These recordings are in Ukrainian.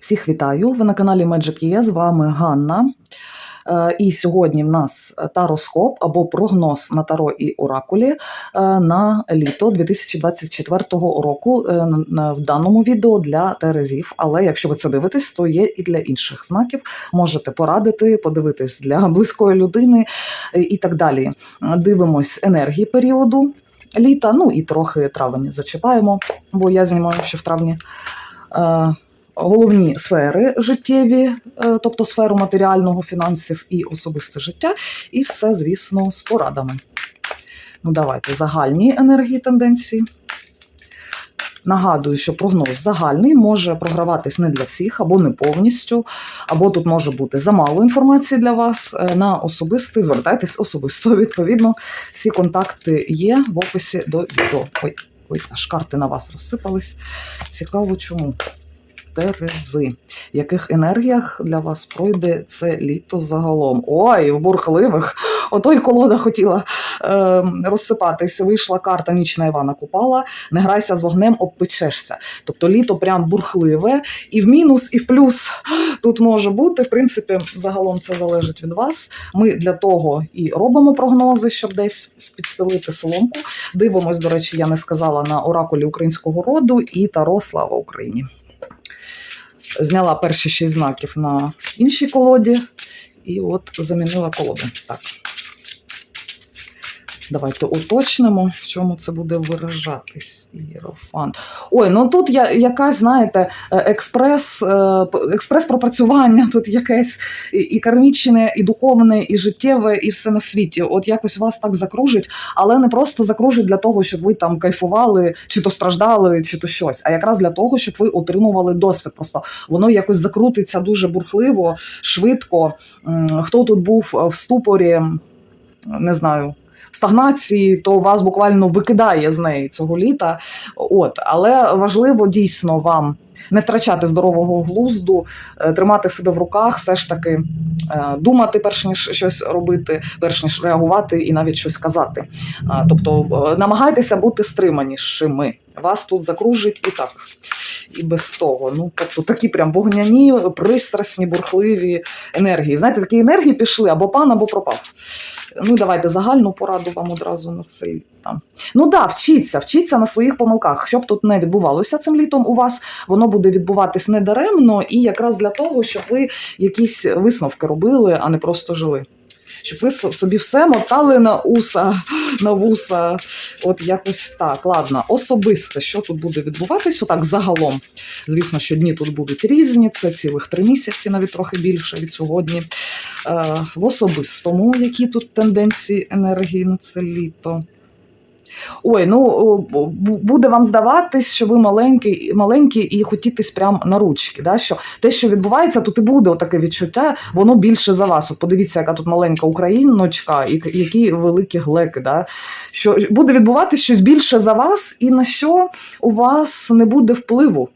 Всіх вітаю! Ви на каналі Magic є. З вами Ганна. Е, І сьогодні в нас тароскоп або прогноз на таро і оракулі е, на літо 2024 року. Е, В даному відео для Терезів. Але якщо ви це дивитесь, то є і для інших знаків. Можете порадити, подивитись для близької людини і так далі. Дивимось енергії періоду літа, ну і трохи травень зачіпаємо, бо я знімаю ще в травні. Головні сфери життєві, е, тобто сферу матеріального, фінансів і особисте життя, і все, звісно, з порадами. Ну, давайте загальні енергії тенденції. Нагадую, що прогноз загальний може програватись не для всіх, або не повністю, або тут може бути замало інформації для вас. Е, На особистий звертайтесь особисто. Відповідно, всі контакти є в описі до відео. Ой, ой, аж карти на вас розсипались. Цікаво, чому. Терези. В яких енергіях для вас пройде це літо загалом? Ой, в бурхливих. Ото й колода хотіла е, розсипатись. Вийшла карта Нічна Івана Купала. Не грайся з вогнем, обпечешся. Тобто літо прям бурхливе, і в мінус, і в плюс тут може бути. В принципі, загалом це залежить від вас. Ми для того і робимо прогнози, щоб десь підстелити соломку. Дивимось, до речі, я не сказала на оракулі українського роду і Таро Слава Україні. Зняла перші шість знаків на іншій колоді, і от замінила колоду. Так. Давайте уточнимо, в чому це буде виражатись. Іерофант. Ой, ну тут я, якась, знаєте, е, експрес, е, п- експрес-пропрацювання, тут якесь і кармічне, і духовне, і життєве, і все на світі. От якось вас так закружить, але не просто закружить для того, щоб ви там кайфували, чи то страждали, чи то щось, а якраз для того, щоб ви отримували досвід. Просто воно якось закрутиться дуже бурхливо, швидко. Хто тут був в ступорі, не знаю. В стагнації, то вас буквально викидає з неї цього літа. От, але важливо дійсно вам не втрачати здорового глузду, е, тримати себе в руках, все ж таки е, думати, перш ніж щось робити, перш ніж реагувати і навіть щось казати. Тобто е, намагайтеся бути стриманішими. Вас тут закружить і так. І без того. Ну, тобто такі прям вогняні, пристрасні, бурхливі енергії. Знаєте, такі енергії пішли або пан, або пропав. Ну, давайте загальну пораду вам одразу на цей там. Ну да, вчіться, вчіться на своїх помилках. Щоб тут не відбувалося цим літом у вас, воно буде відбуватись недаремно і якраз для того, щоб ви якісь висновки робили, а не просто жили. Щоб ви собі все мотали на уса, на вуса. От якось так. Ладно, особисте, що тут буде відбуватись, отак загалом. Звісно, що дні тут будуть різні, це цілих три місяці, навіть трохи більше від сьогодні. Е, в особистому, які тут тенденції енергії на це літо. Ой, ну буде вам здаватись, що ви маленький, маленькі і хотітись прям на ручки. Да? Що те, що відбувається, тут і буде таке відчуття, воно більше за вас. От подивіться, яка тут маленька україночка, і які великі глеки. Да? Що буде відбуватись щось більше за вас, і на що у вас не буде впливу.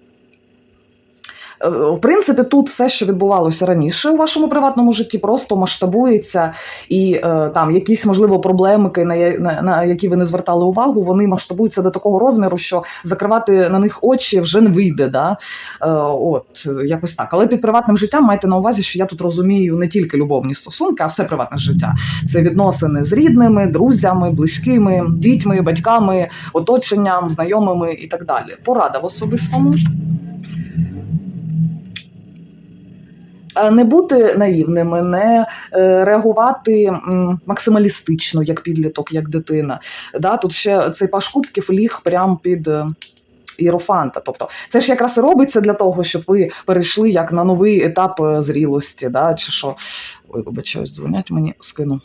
Е, В принципі, тут все, що відбувалося раніше у вашому приватному житті, просто масштабується, і е, там якісь можливо проблемики, на, які ви не звертали увагу, вони масштабуються до такого розміру, що закривати на них очі вже не вийде. Да? Е, от е, якось так. Але під приватним життям майте на увазі, що я тут розумію не тільки любовні стосунки, а все приватне життя. Це відносини з рідними, друзями, близькими, дітьми, батьками, оточенням, знайомими і так далі. Порада в особистому. Не бути наївними, не е, реагувати максималістично, як підліток, як дитина. Да, тут ще цей паш кубків ліг прямо під. Ірофанта, Тобто, це ж якраз робиться для того, щоб ви перейшли як на новий етап е, зрілості, да, чи що. Ой, вибачаюсь, дзвонять мені скину.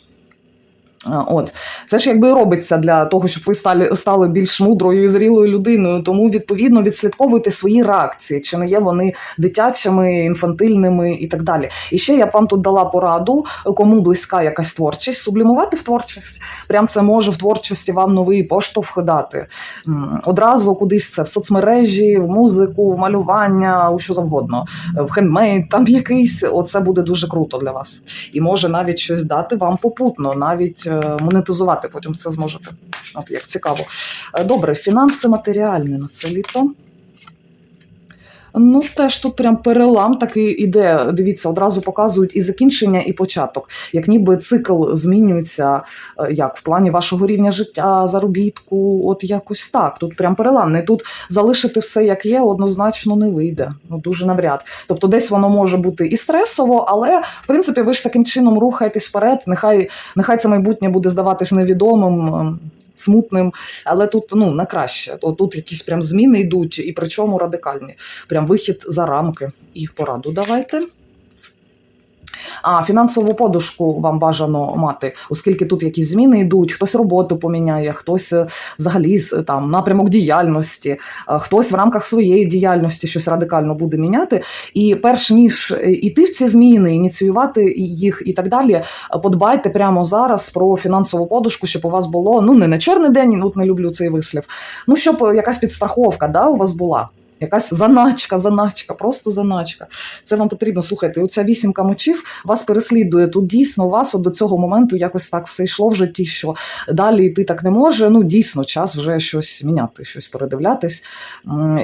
От це ж якби робиться для того, щоб ви стали стали більш мудрою і зрілою людиною. Тому відповідно відслідковуйте свої реакції, чи не є вони дитячими, інфантильними і так далі. І ще я б вам тут дала пораду, кому близька якась творчість, сублімувати в творчість. Прям це може в творчості вам новий поштовх дати. Одразу кудись це в соцмережі, в музику, в малювання, у що завгодно, в хендмейд, там якийсь. Оце буде дуже круто для вас. І може навіть щось дати вам попутно, навіть монетизувати потім це зможете. От як цікаво. Е, Добре, фінанси матеріальні на це літо. Ну, теж тут прям перелам такий іде. Дивіться, одразу показують і закінчення, і початок. Як ніби цикл змінюється, е, як в плані вашого рівня життя, заробітку, от якось так. Тут прям переламне. Тут залишити все як є, однозначно не вийде. Ну дуже навряд. Тобто, десь воно може бути і стресово, але в принципі ви ж таким чином рухаєтесь вперед. Нехай, нехай це майбутнє буде здаватись невідомим. Смутним, але тут ну на краще. Тут якісь прям зміни йдуть, і причому радикальні. Прям вихід за рамки. І пораду давайте. А фінансову подушку вам бажано мати, оскільки тут якісь зміни йдуть, хтось роботу поміняє, хтось е, взагалі там напрямок діяльності, е, хтось в рамках своєї діяльності щось радикально буде міняти. І перш ніж е, іти в ці зміни, ініціювати їх і так далі, е, подбайте прямо зараз про фінансову подушку, щоб у вас було ну не на чорний день, ну не люблю цей вислів. Ну щоб е, якась підстраховка да, у вас була. Якась заначка, заначка, просто заначка. Це вам потрібно. Слухайте, оця вісімка мечів вас переслідує. Тут дійсно у вас от до цього моменту якось так все йшло в житті, що далі йти так не може. Ну, дійсно, час вже щось міняти, щось передивлятись.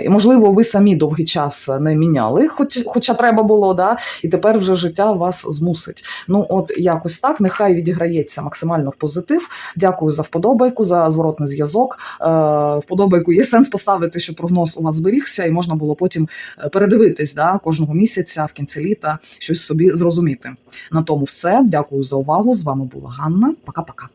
І, можливо, ви самі довгий час не міняли, хоч, хоча треба було, да? і тепер вже життя вас змусить. Ну, от якось так, нехай відіграється максимально в позитив. Дякую за вподобайку, за зворотний зв'язок. Е, вподобайку є сенс поставити, щоб прогноз у вас зберігся, і можна було потім е, передивитись да, кожного місяця в кінці літа, щось собі зрозуміти. На тому все. Дякую за увагу. З вами була Ганна. Пока-пока.